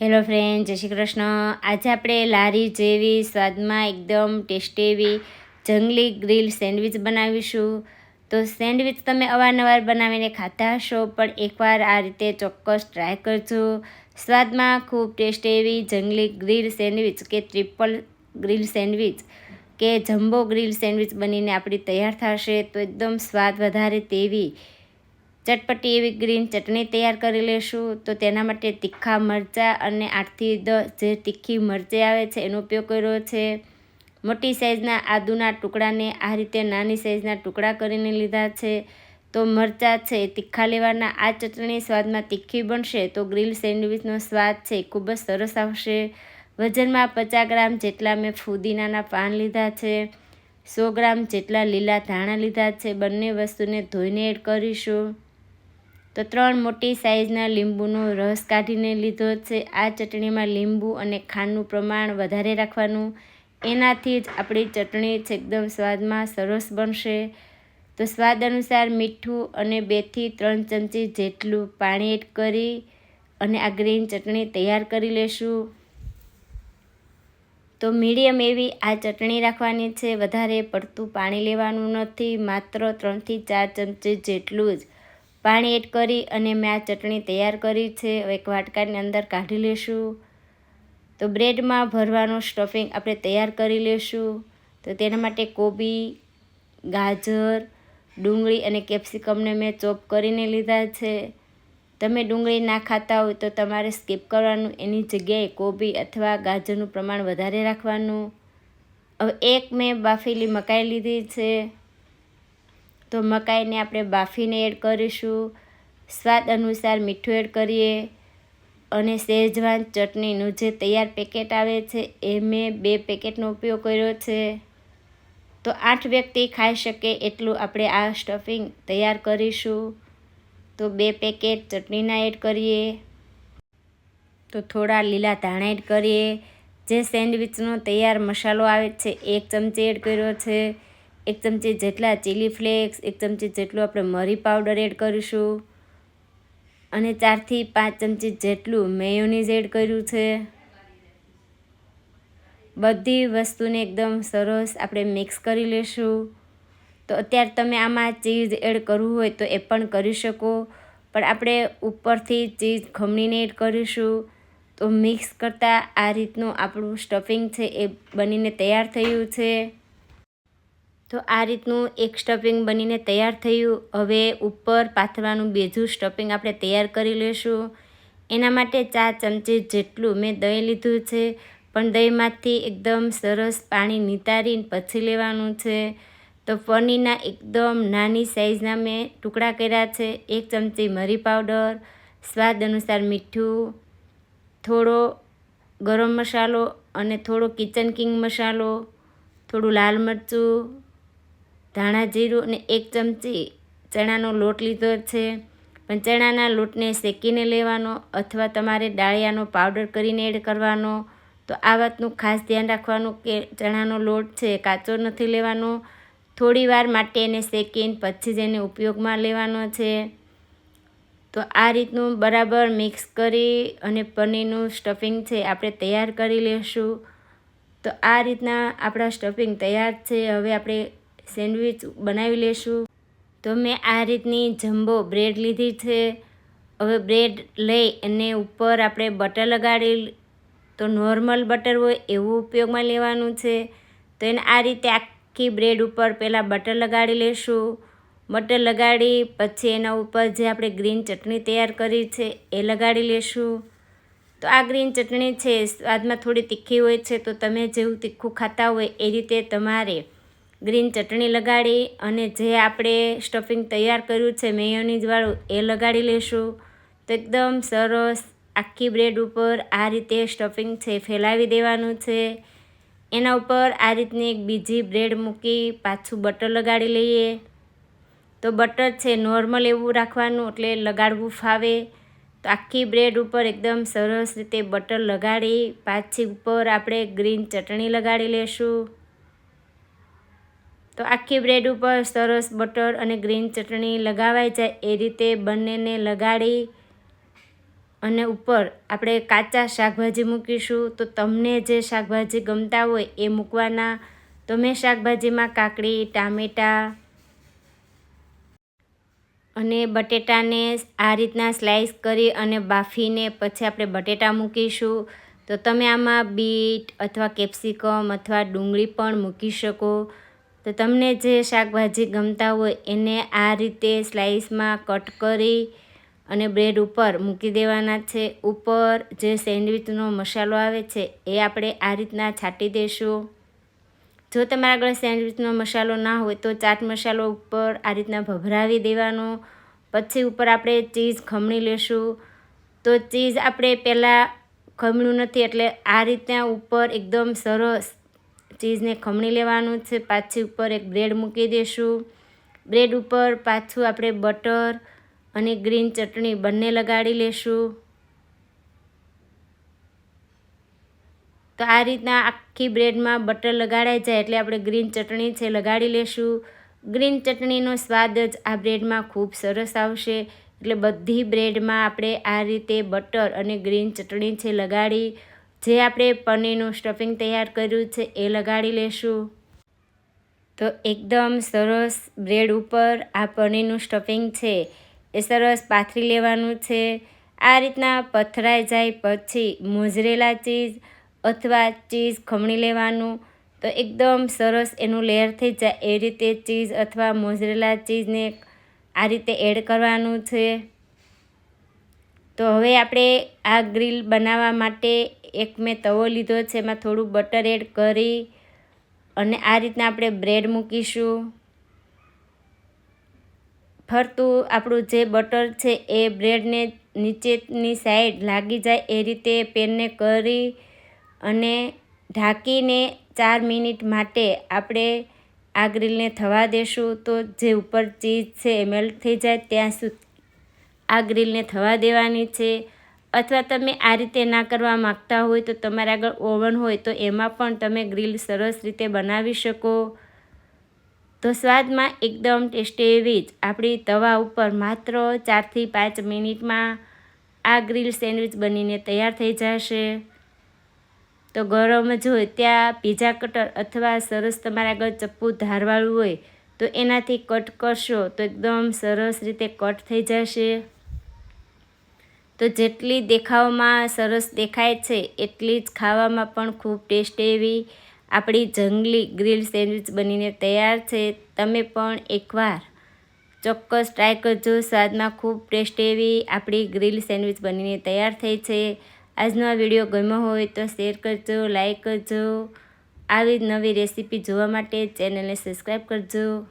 Hello friend, જય શ્રી કૃષ્ણ. આજે આપણે લારી જેવી, સ્વાદમાં એકદમ ટેસ્ટી એવી જંગલી ગ્રીલ સેન્ડવિચ બનાવીશું. તો સેન્ડવિચ તમે અવારનવાર બનાવીને ખાતા હશો, પણ એકવાર આ રીતે ચોક્કસ ટ્રાય કરજો. સ્વાદમાં ખૂબ ટેસ્ટી એવી જંગલી ગ્રીલ સેન્ડવિચ કે ટ્રિપલ ગ્રીલ સેન્ડવિચ કે જમ્બો ગ્રીલ સેન્ડવિચ બનીને આપણી તૈયાર થશે. તો એકદમ સ્વાદ વધારે તેવી ચટપટી એવી ગ્રીન ચટણી તૈયાર કરી લેશું. તો તેના માટે તીખા મરચાં અને આઠથી દસ જે તીખી મરચી આવે છે, એનો ઉપયોગ કર્યો છે. મોટી સાઇઝના આદુના ટુકડાને આ રીતે નાની સાઇઝના ટુકડા કરીને લીધા છે. તો મરચાં છે તીખા લેવાના. આ ચટણી સ્વાદમાં તીખી બનશે તો ગ્રીલ સેન્ડવિચનો સ્વાદ છે ખૂબ જ સરસ આવશે. વજનમાં પચાસ ગ્રામ જેટલા મેં ફુદીનાના પાન લીધા છે. સો ગ્રામ જેટલા લીલા ધાણા લીધા છે. બંને વસ્તુને ધોઈને એડ કરીશું. તો ત્રણ મોટી સાઇઝના લીંબુનો રસ કાઢીને લીધો છે. આ ચટણીમાં લીંબુ અને ખાંડનું પ્રમાણ વધારે રાખવાનું. એનાથી જ આપણી ચટણી એકદમ સ્વાદમાં સરસ બનશે. તો સ્વાદ અનુસાર મીઠું અને બેથી ત્રણ ચમચી જેટલું પાણી એડ કરી અને આ ગ્રીન ચટણી તૈયાર કરી લેશું. તો મીડિયમ એવી આ ચટણી રાખવાની છે. વધારે પડતું પાણી લેવાનું નથી. માત્ર ત્રણથી ચાર ચમચી જેટલું જ પાણી એડ કરી અને મેં આ ચટણી તૈયાર કરી છે. એક વાટકાની અંદર કાઢી લેશું. તો બ્રેડમાં ભરવાનું સ્ટફિંગ આપણે તૈયાર કરી લેશું. તો તેના માટે કોબી, ગાજર, ડુંગળી અને કેપ્સિકમને મેં ચોપ કરીને લીધા છે. તમે ડુંગળી ના ખાતા હોય તો તમારે સ્કીપ કરવાનું. એની જગ્યાએ કોબી અથવા ગાજરનું પ્રમાણ વધારે રાખવાનું. હવે એક મેં બાફેલી મકાઈ લીધી છે. તો મકાઈને આપણે બાફીને એડ કરીશું. સ્વાદ અનુસાર મીઠું એડ કરીએ. અને શેજવાન ચટણીનું જે તૈયાર પેકેટ આવે છે, એ મેં બે પેકેટનો ઉપયોગ કર્યો છે. તો આઠ વ્યક્તિ ખાઈ શકે એટલું આપણે આ સ્ટફિંગ તૈયાર કરીશું. તો બે પેકેટ ચટણીના એડ કરીએ. તો થોડા લીલા ધાણા એડ કરીએ. જે સેન્ડવિચનો તૈયાર મસાલો આવે છે, એક ચમચી એડ કર્યો છે. એક ચમચી જેટલા ચીલી ફ્લેક્સ એક ચમચી જેટલું આપણે મરી પાવડર એડ કરીશું. અને ચારથી પાંચ ચમચી જેટલું મેયોનીઝ એડ કર્યું છે. બધી વસ્તુને એકદમ સરસ આપણે મિક્સ કરી લેશું. તો અત્યારે તમે આમાં ચીઝ એડ કરવું હોય તો એ પણ કરી શકો. પણ આપણે ઉપરથી ચીઝ ખમણીને એડ કરીશું. તો મિક્સ કરતાં આ રીતનું આપણું સ્ટફિંગ છે એ બનીને તૈયાર થયું છે. તો આ રીતનું એક સ્ટફિંગ બનીને તૈયાર થયું. હવે ઉપર પાથરવાનું બીજું સ્ટફિંગ આપણે તૈયાર કરી લઈશું એના માટે ચાર ચમચી જેટલું મેં દહીં લીધું છે, પણ દહીંમાંથી એકદમ સરસ પાણી નિતારીને પછી લેવાનું છે. તો પનીરના એકદમ નાની સાઇઝના મેં ટુકડા કર્યા છે, એક ચમચી મરી પાવડર, સ્વાદ અનુસાર મીઠું, થોડો ગરમ મસાલો અને થોડો કિચન કિંગ મસાલો, થોડું લાલ મરચું ધાણા જીરું અને એક ચમચી ચણાનો લોટ લીધો છે. પણ ચણાના લોટને શેકીને લેવાનો અથવા તમારે ડાળિયાનો પાવડર કરીને એડ કરવાનો. તો આ વાતનું ખાસ ધ્યાન રાખવાનું કે ચણાનો લોટ છે કાચો નથી લેવાનો. થોડી વાર માટે એને શેકીને પછી જ એને ઉપયોગમાં લેવાનો છે. તો આ રીતનું બરાબર મિક્સ કરી અને પનીરનું સ્ટફિંગ છે આપણે તૈયાર કરી લેશું. તો આ રીતના આપણા સ્ટફિંગ તૈયાર છે. હવે આપણે સેન્ડવિચ બનાવી લેશું. તો મેં આ રીતની જમ્બો બ્રેડ લીધી છે. હવે બ્રેડ લઈ અને ઉપર આપણે બટર લગાડી તો નોર્મલ બટર હોય એવું ઉપયોગમાં લેવાનું છે. તો એને આ રીતે આખી બ્રેડ ઉપર પહેલાં બટર લગાડી લેશું. બટર લગાડી પછી એના ઉપર જે આપણે ગ્રીન ચટણી તૈયાર કરી છે એ લગાડી લેશું. તો આ ગ્રીન ચટણી છે, સ્વાદમાં થોડી તીખી હોય છે, તો તમે જેવું તીખું ખાતા હોય એ રીતે તમારે ગ્રીન ચટણી લગાડી અને જે આપણે સ્ટફિંગ તૈયાર કર્યું છે મેયોનીઝવાળું, એ લગાડી લેશું. તો એકદમ સરસ આખી બ્રેડ ઉપર આ રીતે સ્ટફિંગ છે ફેલાવી દેવાનું છે. એના ઉપર આ રીતની એક બીજી બ્રેડ મૂકી પાછું બટર લગાડી લઈએ. તો બટર છે નોર્મલ એવું રાખવાનું એટલે લગાડવું ફાવે. તો આખી બ્રેડ ઉપર એકદમ સરસ રીતે બટર લગાડી, પાછી ઉપર આપણે ગ્રીન ચટણી લગાડી લેશું. તો આખી બ્રેડ ઉપર સરસ બટર અને ગ્રીન ચટણી લગાવાઈ જાય એ રીતે બંનેને લગાડી અને ઉપર આપણે કાચા શાકભાજી મૂકીશું. તો તમને જે શાકભાજી ગમતા હોય એ મૂકવાના. તો મેં શાકભાજીમાં કાકડી, ટામેટાં અને બટેટાને આ રીતના સ્લાઈસ કરી અને બાફીને પછી આપણે બટેટા મૂકીશું. તો તમે આમાં બીટ અથવા કેપ્સિકમ અથવા ડુંગળી પણ મૂકી શકો. તો તમને જે શાકભાજી ગમતા હોય એને આ રીતે સ્લાઇસમાં કટ કરી અને બ્રેડ ઉપર મૂકી દેવાના છે. ઉપર જે સેન્ડવિચનો મસાલો આવે છે એ આપણે આ રીતના છાંટી દઈશું જો તમારા આગળ સેન્ડવિચનો મસાલો ના હોય તો ચાટ મસાલો ઉપર આ રીતના ભભરાવી દેવાનો. પછી ઉપર આપણે ચીઝ ખમણી લેશું. તો ચીઝ આપણે પહેલાં ખમણું નથી એટલે આ રીતના ઉપર એકદમ સરસ ચીઝને ખમણી લેવાનું છે. પાછી ઉપર એક બ્રેડ મૂકી દઈશું બ્રેડ ઉપર પાછું આપણે બટર અને ગ્રીન ચટણી બંને લગાડી લેશું. તો આ રીતના આખી બ્રેડમાં બટર લગાડાઈ જાય એટલે આપણે ગ્રીન ચટણી છે લગાડી લેશું. ગ્રીન ચટણીનો સ્વાદ જ આ બ્રેડમાં ખૂબ સરસ આવશે. એટલે બધી બ્રેડમાં આપણે આ રીતે બટર અને ગ્રીન ચટણી છે લગાડી જે આપણે પનીરનું સ્ટફિંગ તૈયાર કર્યું છે એ લગાડી લેશું. તો એકદમ સરસ બ્રેડ ઉપર આ પનીરનું સ્ટફિંગ છે એ સરસ પાથરી લેવાનું છે. આ રીતના પથરાઈ જાય પછી મોઝરેલા ચીઝ અથવા ચીઝ ખમણી લેવાનું. તો એકદમ સરસ એનું લેયર થઈ જાય એ રીતે ચીઝ અથવા મોઝરેલા ચીઝને આ રીતે એડ કરવાનું છે. તો હવે આપણે આ ગ્રીલ બનાવવા માટે એક મેં તવો લીધો છે, એમાં થોડું બટર એડ કરી અને આ રીતના આપણે બ્રેડ મૂકીશું. ફરતું આપણું જે બટર છે એ બ્રેડને નીચેની સાઈડ લાગી જાય એ રીતે પેનને કરી અને ઢાંકીને ચાર મિનિટ માટે આપણે આ ગ્રીલને થવા દેશું. તો જે ઉપર ચીઝ છે એ મેલ્ટ થઈ જાય ત્યાં સુધી આ ગ્રીલને થવા દેવાની છે. અથવા તમે આ રીતે ના કરવા માગતા હોય તો તમારા આગળ ઓવન હોય તો એમાં પણ તમે ગ્રીલ સરસ રીતે બનાવી શકો. તો સ્વાદમાં એકદમ ટેસ્ટી એવી જ આપણી તવા ઉપર માત્ર ચારથી પાંચ મિનિટમાં આ ગ્રીલ સેન્ડવિચ બનીને તૈયાર થઈ જશે. તો ગરમ જ હોય ત્યાં પીઝા કટર અથવા સરસ તમારા આગળ ચપ્પુ ધારવાળું હોય તો એનાથી કટ કરશો તો એકદમ સરસ રીતે કટ થઈ જશે. તો જેટલી દેખાવમાં સરસ દેખાય છે, એટલી જ ખાવામાં પણ ખૂબ ટેસ્ટ એવી આપણી જંગલી ગ્રીલ સેન્ડવિચ બનીને તૈયાર છે. તમે પણ એકવાર ચોક્કસ ટ્રાય કરજો. સ્વાદમાં ખૂબ ટેસ્ટ એવી આપણી ગ્રીલ સેન્ડવિચ બનીને તૈયાર થઈ છે. આજનો આ વીડિયો ગમ્યો હોય તો શેર કરજો, લાઈક કરજો. આવી નવી રેસીપી જોવા માટે ચેનલને સબસ્ક્રાઈબ કરજો.